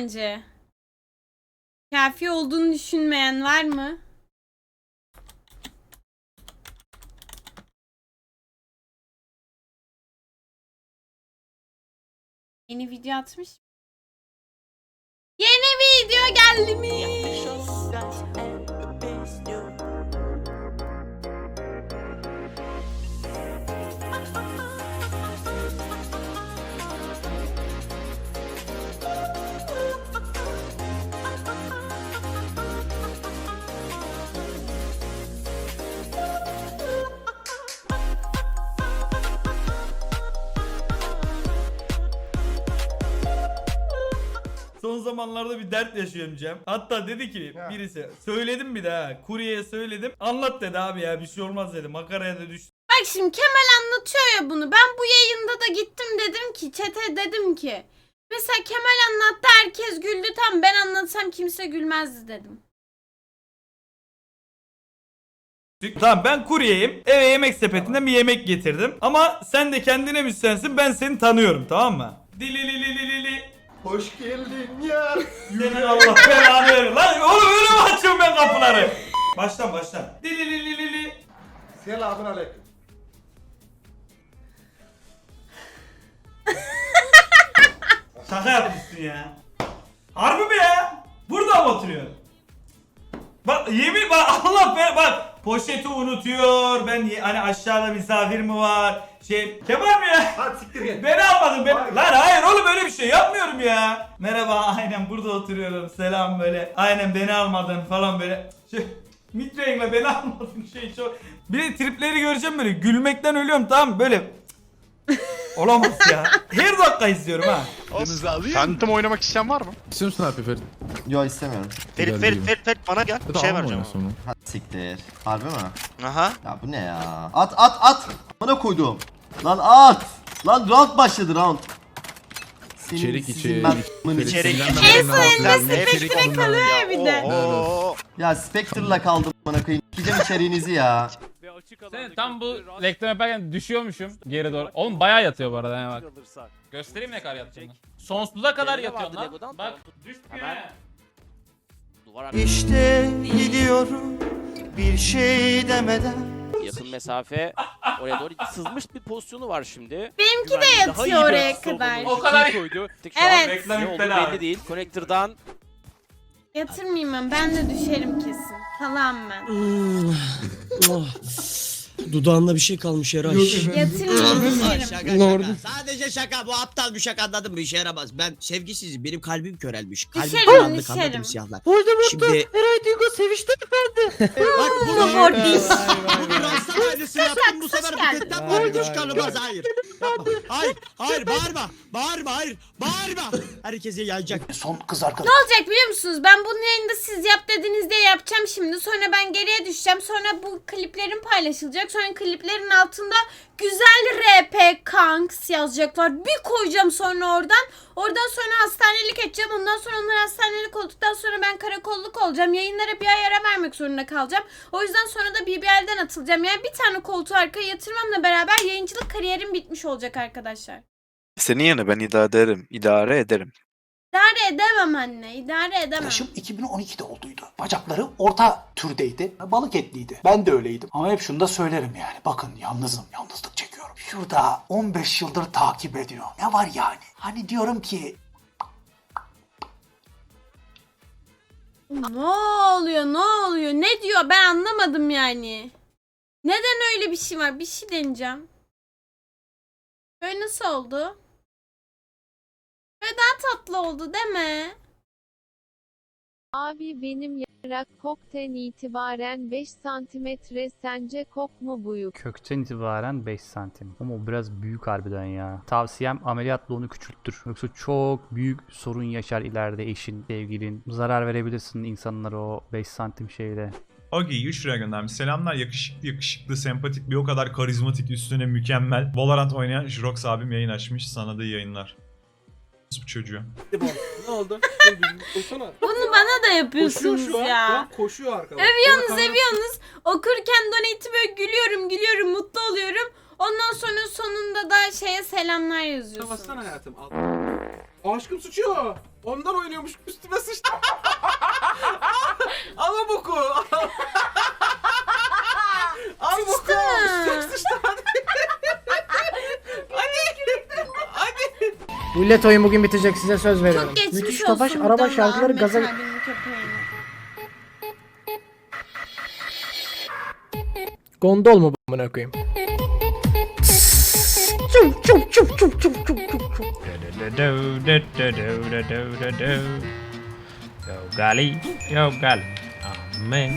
bence. Kafi olduğunu düşünmeyen var mı? Yeni video atmış. Yeni video geldi mi? Son zamanlarda bir dert yaşıyorum Cem. Hatta dedi ki Ha. birisi söyledim bir daha kuryeye söyledim. Anlat dedi abi ya bir şey olmaz dedi. Makaraya da düştü. Bak şimdi Kemal anlatıyor ya bunu. Ben bu yayında da gittim dedim ki çete dedim ki. Mesela Kemal anlattı herkes güldü tam ben anlatsam kimse gülmezdi dedim. Tamam ben kuryeyim. Eve yemek sepetinden bir yemek getirdim. Ama sen de kendine müstensin ben seni tanıyorum tamam mı? Dililililili. Hoş geldin ya. Senin Allah belanı verir. Lan oğlum öyle mi açıyorum ben kapıları? Baştan baştan. Dililililili. Selamun aleyküm. Şaka yapmışsın ya. Harbi mi ya? Burada mı oturuyorsun? Bak yemin bak Allah be bak poşeti unutuyor. Ben ye- hani aşağıda misafir mi var? Şey Kemal mi ya? Hadi siktir git. Beni almadın beni. Hayır. Lan hayır oğlum öyle bir şey ya. Merhaba aynen burada oturuyorum. Selam böyle. Aynen beni almadın falan böyle. Şey, Mitre'yle beni almadın şey çok. Bir de tripleri göreceğim böyle. Gülmekten ölüyorum tamam böyle. Olamaz ya. Her dakika izliyorum ha. Phantom oynamak isteyen var mı? İstiyor musun abi Ferit? Yo istemiyorum. Ferit Ferit. Ferit Ferit bana gel. Bir şey vereceğim. oynasın onu. Hadi siktir. Harbi mi? ama. Aha. Ya bu ne ya? At at at. Bana koydum. Lan at. Lan round başladı round. Senin İçerik sizin içerik. ben mını İçerik. sikeyim. En son elinde Spectre kalıyor ya bir de. Ya Spectre'la kaldım bana koyayım. Sikeceğim içeriğinizi ya. Sen tam bu reklam yaparken düşüyormuşum geri doğru. Oğlum bayağı yatıyor bu arada yani bak. Göstereyim ne kadar yattığını. Sonsuza kadar yatıyorsun lan. Bak düştü ya. İşte gidiyorum bir şey demeden. Yakın mesafe oraya doğru sızmış bir pozisyonu var şimdi. Benimki de Güvenli, daha iyi yatıyor bir oraya kadar. O kadar- koydu. Tek şu Evet. an Reklam ne olduğu iptal abi. belli değil. Connector'dan Yatırmayayım ben. Ben de düşerim kesin. Kalam ben. Dudağında bir şey kalmış Eray. Yatırmayayım düşerim. Şaka şaka. Sadece şaka bu aptal bir şaka anladım bir işe yaramaz. Ben sevgisizim benim kalbim körelmiş. Kalbim Düşerim, karanlık düşerim. anladım siyahlar. Şimdi... Eray Duygu sevişti efendi. Bak bunu Lord Beast. Ailesi yaptım bu sefer geldin. bu tetten boy düş kalmaz hayır. Yapma. Hayır hayır bağırma. Bağırma hayır. Bağırma. Herkese yayacak. Son kız arkadaş. Ne olacak biliyor musunuz? Ben bunun yayında siz yap dediğinizde yapacağım şimdi. Sonra ben geriye düşeceğim. Sonra bu kliplerim paylaşılacak. Sonra kliplerin altında güzel RP kanks yazacaklar. Bir koyacağım sonra oradan. Oradan sonra hastanelik edeceğim. Ondan sonra onlar hastanelik olduktan sonra ben karakolluk olacağım. Yayınlara bir ay ara vermek zorunda kalacağım. O yüzden sonra da BBL'den atılacağım. Yani bir tane koltuğu arkaya yatırmamla beraber yayıncılık kariyerim bitmiş olacak arkadaşlar. Senin yerine ben idare ederim. İdare ederim. İdare edemem anne. idare edemem. Arkadaşım 2012'de olduydu. Bacakları orta türdeydi. Balık etliydi. Ben de öyleydim. Ama hep şunu da söylerim yani. Bakın yalnızım. Yalnızlık çekiyorum. Şurada 15 yıldır takip ediyor. Ne var yani? Hani diyorum ki Ne oluyor ne oluyor ne diyor ben anlamadım yani. Neden öyle bir şey var bir şey deneyeceğim. Böyle nasıl oldu? Böyle daha tatlı oldu değil mi? Abi benim yarak kokten itibaren 5 santimetre sence kok mu büyük? Kökten itibaren 5 santim. Ama o biraz büyük harbiden ya. Tavsiyem ameliyatla onu küçülttür. Yoksa çok büyük sorun yaşar ileride eşin, sevgilin. Zarar verebilirsin insanlara o 5 santim şeyle. Ogi 3 liraya göndermiş. Selamlar yakışıklı yakışıklı sempatik bir o kadar karizmatik üstüne mükemmel. Valorant oynayan Jrox abim yayın açmış. Sana da iyi yayınlar. Bu çocuğu. Ne oldu? Bunu bana da yapıyorsunuz ya. Koşuyor arkada. Övüyorsunuz övüyorsunuz. Okurken donate'i böyle gülüyorum gülüyorum mutlu oluyorum. Ondan sonra sonunda da şeye selamlar yazıyorsunuz. Bassana hayatım. Al. Aşkım sıçıyor. Ondan oynuyormuş üstüme sıçtı. Al boku. Al boku. Üstüme sıçtı Millet oyun bugün bitecek size söz veriyorum. Çok geçmiş Müthiş olsun. Tofaş araba şarkıları gaza... abinin. Gondol mu bu amına koyayım? Çuf çuf çuf çuf çuf çuf çuf çuf. Yo gali, yo gali. Amen.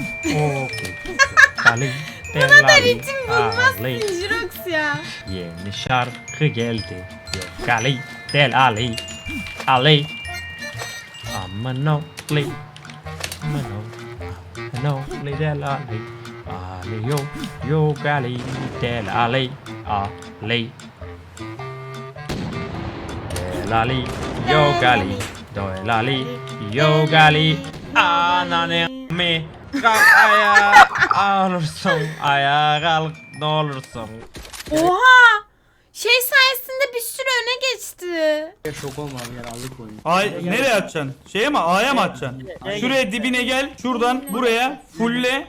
Gali. Bu kadar ritim bulmazsın Jirox ya. Yeni şarkı geldi. Yo gali, del Ali. Ali. Aman no, li. Aman li del Ali. Ali yo, yo gali, del Ali. Ali. Del Ali, yo gali. Del Ali, yo gali. Ananı mi? Kalk ayağa alırsın. Ayağa kalk ne olursun. Oha! Şey sayesinde bir sürü öne geçti. Ay nereye atacaksın? Şeye mi? A'ya mı atacaksın? Şuraya dibine gel. Şuradan buraya fulle.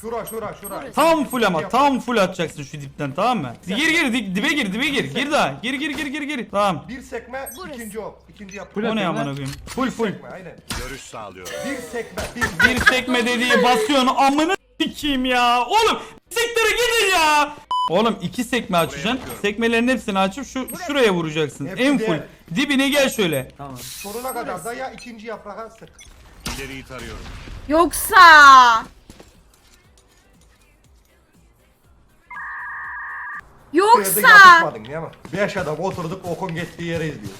Şura şura şura. Tam full ama tam full atacaksın şu dipten tamam mı? Gir gir di- dibe gir dibe gir. Gir daha. Gir gir gir gir gir. Tamam. Bir sekme ikinci ok. İkinci yap. O ne amına koyayım? Full full. Sekme aynen. Görüş sağlıyor. Bir sekme. Bir Bir sekme dediği basıyorsun amına sikeyim ya. Oğlum sektere gidin ya. Oğlum iki sekme açacaksın. Sekmelerin hepsini açıp şu şuraya vuracaksın. Hepsi En full. diğer. Dibine gel şöyle. sonuna kadar da ya ikinci yaprağa sık. Yoksa Yoksa. Yoksa yapışmadın değil mi? Beş adam oturduk okun geçtiği yere izliyor.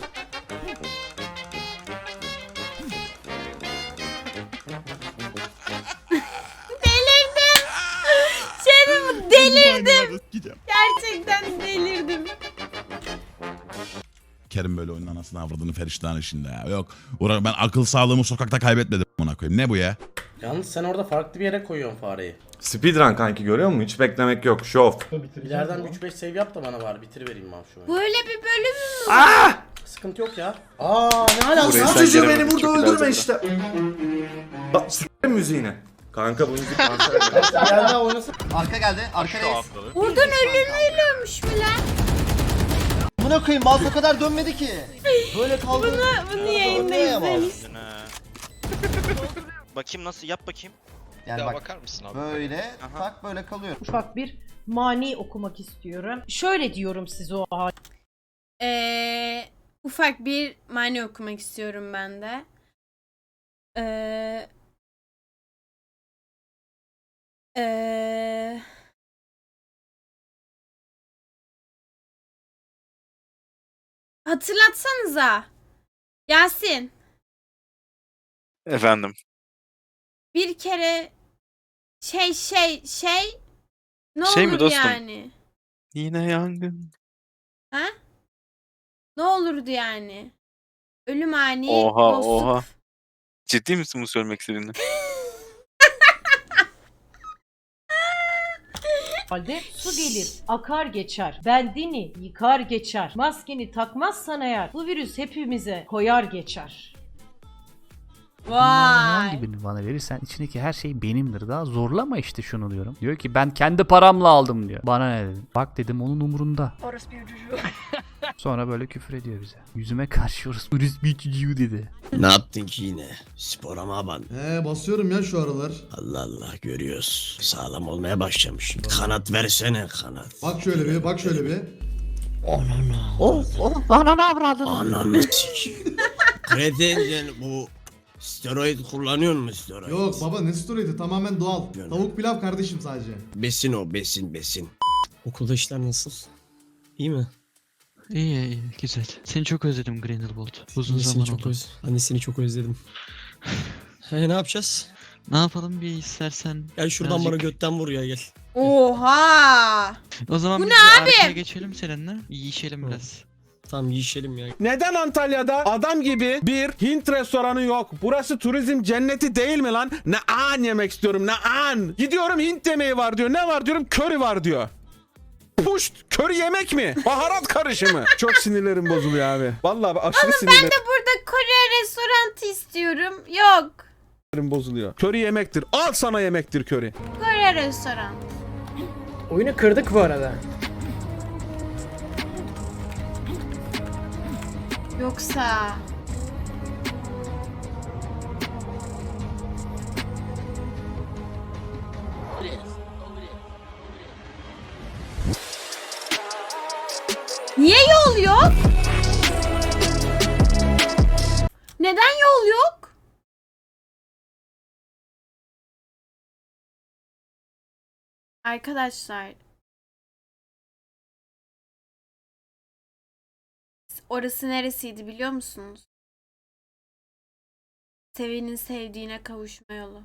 Kerim böyle oyunun anasını avradını feriştahın işinde ya. Yok. Uğra ben akıl sağlığımı sokakta kaybetmedim buna koyayım. Ne bu ya? Yalnız sen orada farklı bir yere koyuyorsun fareyi. Speedrun kanki görüyor musun? Hiç beklemek yok. Şov. İleriden 3-5 save yap da bana var bitirivereyim ben şu oyunu. Böyle bir bölüm mü? Sıkıntı yok ya. Aa ne alaka? Buraya sen Çocuğu giremedin, beni burada çok öldürme işte. Bak s**erim müziğini. Kanka bu müzik kanser. Arka geldi. Arka reis. Oradan ölünüyormuş mu lan? Buna koyayım mouse o kadar dönmedi ki. Böyle kaldı. Bunu, bunu yayında Dönmüyor ya mouse. izlemiş. Bakayım nasıl yap bakayım. Yani bak bakar mısın abi? böyle tak böyle kalıyor. Ufak bir mani okumak istiyorum. Şöyle diyorum size o Ee, ufak bir mani okumak istiyorum ben de. Ee, ee, hatırlatsanıza. Yasin Efendim. bir kere şey şey şey ne Şey mi olur dostum? yani? Yine yangın. Ha? Ne olurdu yani? Ölüm ani Oha, dostluk. oha. Ciddi misin bu söylemek istediğini? halde su gelir, akar geçer. Bendini yıkar geçer. Maskeni takmazsan eğer bu virüs hepimize koyar geçer. Vay. gibi bana verirsen içindeki her şey benimdir. Daha zorlama işte şunu diyorum. Diyor ki ben kendi paramla aldım diyor. Bana ne dedim. Bak dedim onun umurunda. Sonra böyle küfür ediyor bize. Yüzüme karşı orası bir çocuğu dedi. Ne yaptın ki yine? Spora mı aban? He basıyorum ya şu aralar. Allah Allah görüyoruz. Sağlam olmaya başlamış. Kanat versene kanat. Bak şöyle bir bak şöyle bir. Oh, oh, bana ne avradın? Ananı sikeyim. Kretencan bu steroid kullanıyor mu steroid? Yok baba ne story'di tamamen doğal. Tavuk pilav kardeşim sadece. Besin o besin besin. Okulda işler nasıl? İyi mi? İyi iyi güzel. Seni çok özledim Grindelwald. Uzun Annesini zaman çok oldu. öz Annesini çok özledim. He ne yapacağız? Ne yapalım bir istersen. Gel şuradan Birazcık- bana götten vur ya gel. Oha. O zaman Bu biz ne arkaya geçelim seninle. Yiyişelim Hı. biraz. Tamam yiyişelim ya. Neden Antalya'da adam gibi bir Hint restoranı yok? Burası turizm cenneti değil mi lan? Ne an yemek istiyorum ne an. Gidiyorum Hint yemeği var diyor. Ne var diyorum? Köri var diyor. Puşt köri yemek mi? Baharat karışımı. Çok sinirlerim bozuluyor abi. Vallahi aşırı Ben sinirlerim de burada Kore restoranı istiyorum. Yok. bozuluyor. Köri yemektir. Al sana yemektir köri. Kore restoran. Oyunu kırdık bu arada. Yoksa... yok? Neden yol yok? Arkadaşlar Orası neresiydi biliyor musunuz? Sevin'in sevdiğine kavuşma yolu.